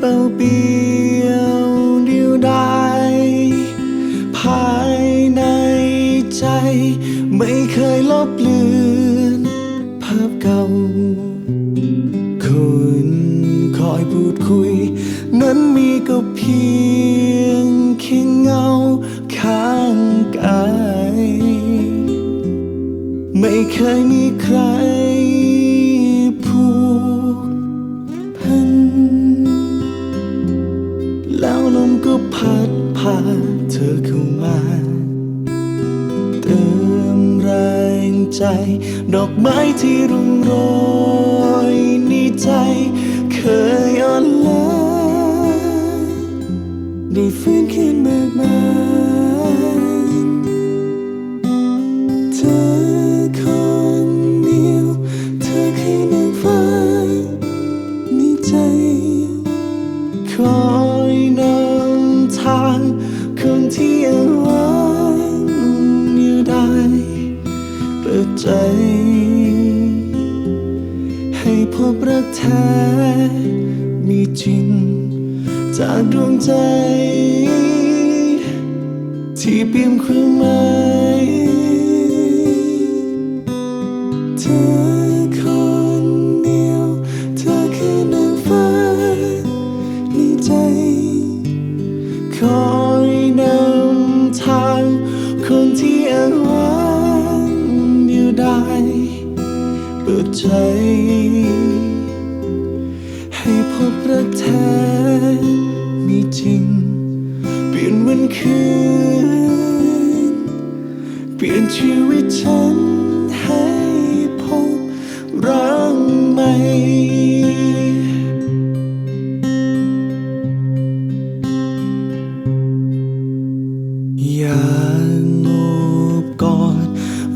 เปล่าเปลี่ยวเดียวดายภายในใจ ไม่เคยลบเลือนภาพเก่า คนคอยพูดคุย นั้นมีก็เพียงแค่เงาข้างกาย ไม่เคยมีใครผูกพัน แล้วลมก็พัดพาเธอเข้ามา ใจ ดอกไม้ที่รุ่งโรยในใจ เคยอ่อนล้า เปิดใจ ให้พบรักแท้มีจริง จากดวงใจ ที่เปี่ยมความหมายเธอคนเดียว เธอคือนางฟ้าในใจคอ ใจ ให้พบรักแท้มีจริง เปลี่ยนวันคืน เปลี่ยนชีวิตฉันให้พบรักใหม่อยากโอบกอด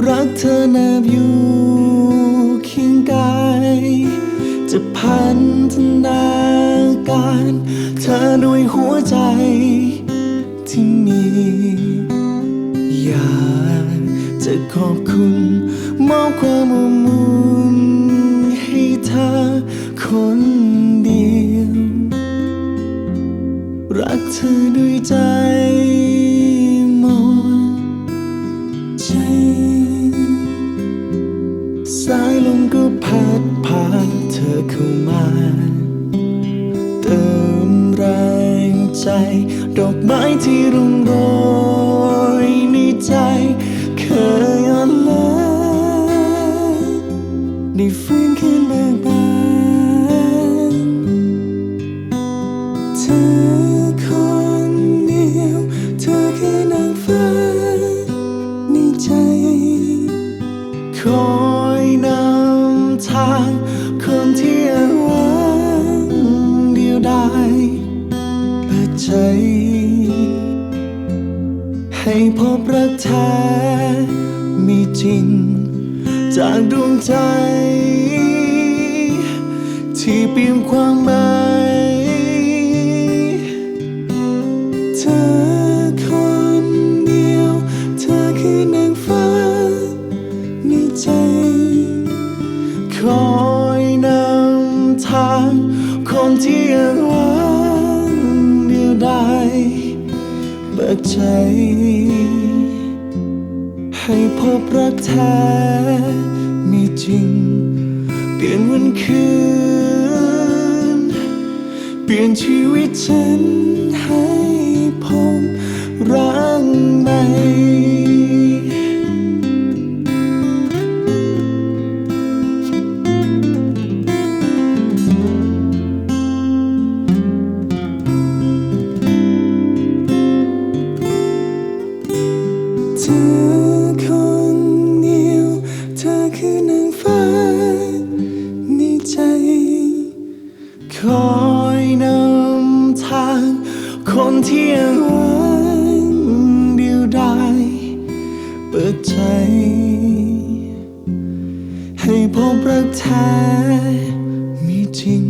รักเธอแนบอยู่ พันธนาการ เธอด้วยหัวใจที่มี อยากจะขอบคุณมอบความอบอุ่นให้เธอคนเดียว รักเธอด้วยใจ ลมก็พัดพาเธอเข้ามา เติมแรงใจ ดอกไม้ที่รุ่งโรยในใจ เคยอ่อนล้าในฝัน ใจ ให้พบรักแท้มีจริงจากดวงใจ เปิดใจ ให้พบรักแท้มีจริง เปลี่ยนวันคืน เปลี่ยนชีวิตฉันให้พบรักใหม่ แท้ มีจริง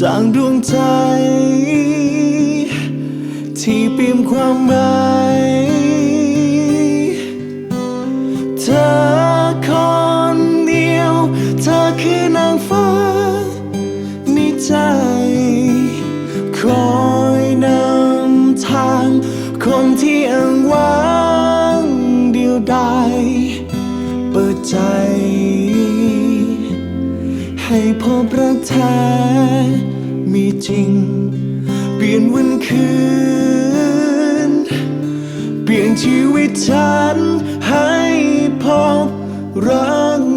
จากดวงใจ ที่ปี่มความหมายเธอคนเดียว เธอคือนางฟ้าในใจคอยนำทาง คนที่อ้างว้างเดียวดายเปิดใจ ให้พบรักแท้มีจริง เปลี่ยนวันคืน เปลี่ยนชีวิตฉันให้พบรัก